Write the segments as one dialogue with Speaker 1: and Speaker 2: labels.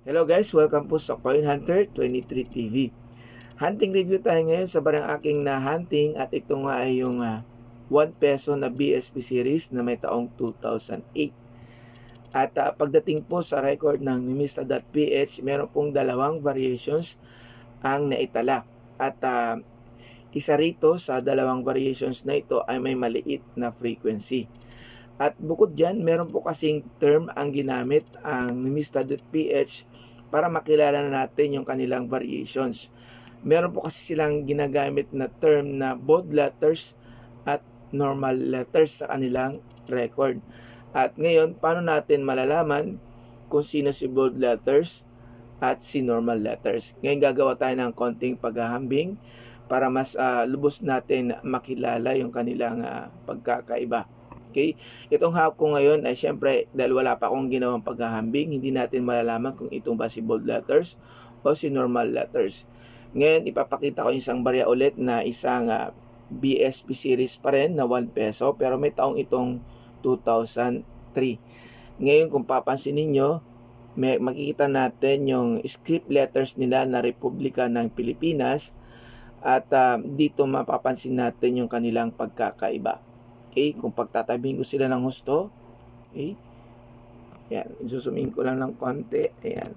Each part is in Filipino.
Speaker 1: Hello guys, welcome po sa Coin Hunter 23 TV. Hunting review tayo ngayon sa barang aking na hunting at ito nga ay yung ah, 1 peso na BSP series na may taong 2008. At ah, pagdating po sa record ng Nimista.ph, meron pong dalawang variations ang naitala. At ah, isa rito sa dalawang variations na ito ay may maliit na frequency. At bukod dyan, meron po kasing term ang ginamit ang Nimista.ph para makilala na natin yung kanilang variations. Meron po kasi silang ginagamit na term na bold letters at normal letters sa kanilang record. At ngayon, paano natin malalaman kung sino si bold letters at si normal letters? Ngayon gagawa tayo ng konting paghahambing para mas ah, lubos natin makilala yung kanilang ah, pagkakaiba. Okay? Itong hawak ko ngayon ay syempre dahil wala pa akong ginawang paghahambing, hindi natin malalaman kung itong ba si bold letters o si normal letters. Ngayon, ipapakita ko isang barya ulit na isang ah, BSP series pa rin na 1 peso pero may taong itong 2003. Ngayon, kung papansin ninyo, may, makikita natin yung script letters nila na Republika ng Pilipinas at ah, dito mapapansin natin yung kanilang pagkakaiba. Okay, kung pagtatabihin ko sila ng husto, okay, yan, susumin ko lang ng konti, ayan.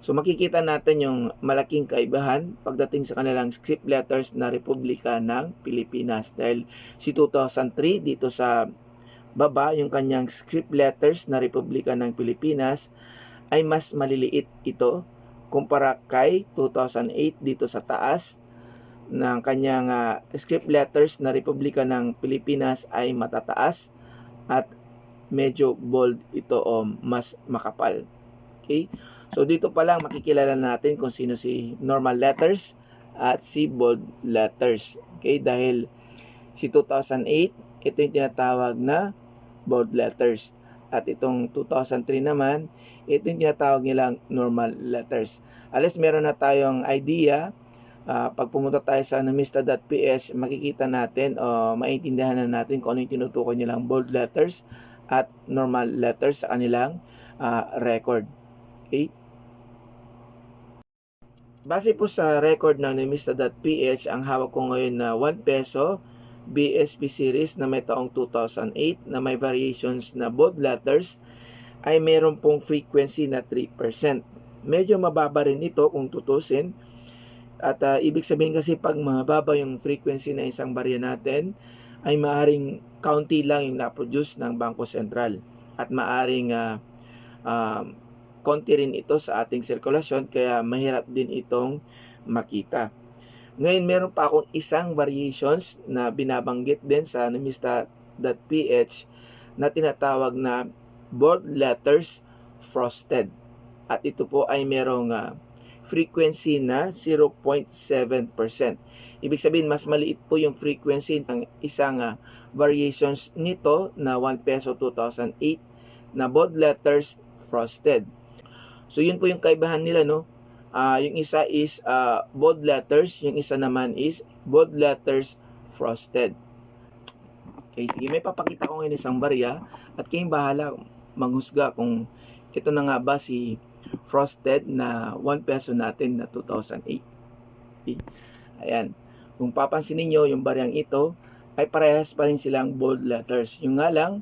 Speaker 1: So makikita natin yung malaking kaibahan pagdating sa kanilang script letters na Republika ng Pilipinas. Dahil si 2003 dito sa baba, yung kanyang script letters na Republika ng Pilipinas ay mas maliliit ito kumpara kay 2008 dito sa taas ng kanyang ah, script letters na Republika ng Pilipinas ay matataas at medyo bold ito o mas makapal. Okay? So dito pa lang makikilala natin kung sino si normal letters at si bold letters. Okay? Dahil si 2008, ito yung tinatawag na bold letters. At itong 2003 naman, ito yung tinatawag nilang normal letters. Alas meron na tayong idea Ah, pag pumunta tayo sa numista.ps, makikita natin o maintindihan na natin kung ano yung tinutukoy nilang bold letters at normal letters sa kanilang ah, record. Okay? Base po sa record ng numista.ph, ang hawak ko ngayon na 1 peso BSP series na may taong 2008 na may variations na bold letters ay meron pong frequency na 3%. Medyo mababa rin ito kung tutusin at ah, ibig sabihin kasi pag mababa yung frequency ng isang barya natin, ay maaring county lang yung na-produce ng Bangko Sentral. At maaring ah, um, konti rin ito sa ating sirkulasyon, kaya mahirap din itong makita. Ngayon, meron pa akong isang variations na binabanggit din sa numista.ph na tinatawag na bold letters frosted. At ito po ay merong ah, frequency na 0.7%. Ibig sabihin, mas maliit po yung frequency ng isang ah, variations nito na 1 peso 2008 na bold letters frosted. So, yun po yung kaibahan nila, no? Ah, yung isa is ah, bold letters, yung isa naman is bold letters frosted. Okay, sige, may papakita ko ngayon isang barya at kayong bahala manghusga kung ito na nga ba si frosted na 1 peso natin na 2008. Okay? Ayan. Kung papansin niyo yung baryang ito ay parehas pa rin silang bold letters. Yung nga lang,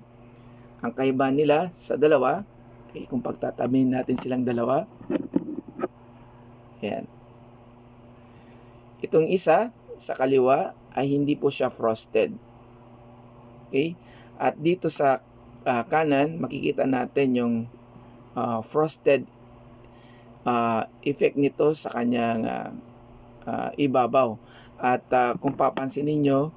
Speaker 1: ang kaiba nila sa dalawa, okay, kung pagtatabihin natin silang dalawa, ayan. Itong isa sa kaliwa ay hindi po siya frosted. Okay? At dito sa ah, kanan, makikita natin yung ah, frosted ah, effect nito sa kanyang ah, ah, ibabaw. At ah, kung papansin ninyo,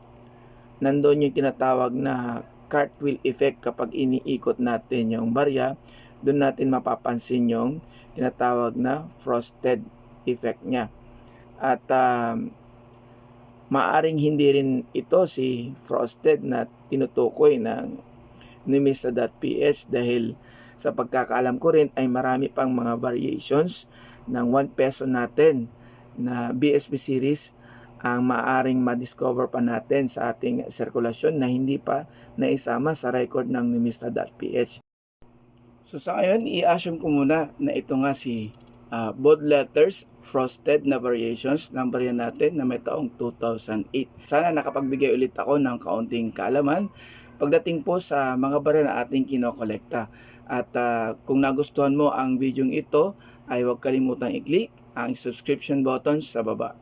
Speaker 1: nandoon yung tinatawag na cartwheel effect kapag iniikot natin yung barya, doon natin mapapansin yung tinatawag na frosted effect niya. At um, maaring hindi rin ito si frosted na tinutukoy ng numista.ph dahil sa pagkakaalam ko rin ay marami pang mga variations ng 1 peso natin na BSP series ang maaring ma-discover pa natin sa ating sirkulasyon na hindi pa naisama sa record ng numista.ph. So sa ngayon, i-assume ko muna na ito nga si uh, Bold Letters Frosted na variations. Number yan natin na may taong 2008. Sana nakapagbigay ulit ako ng kaunting kaalaman pagdating po sa mga barya na ating kinokolekta. At uh, kung nagustuhan mo ang video ito, ay huwag kalimutang i-click ang subscription button sa baba.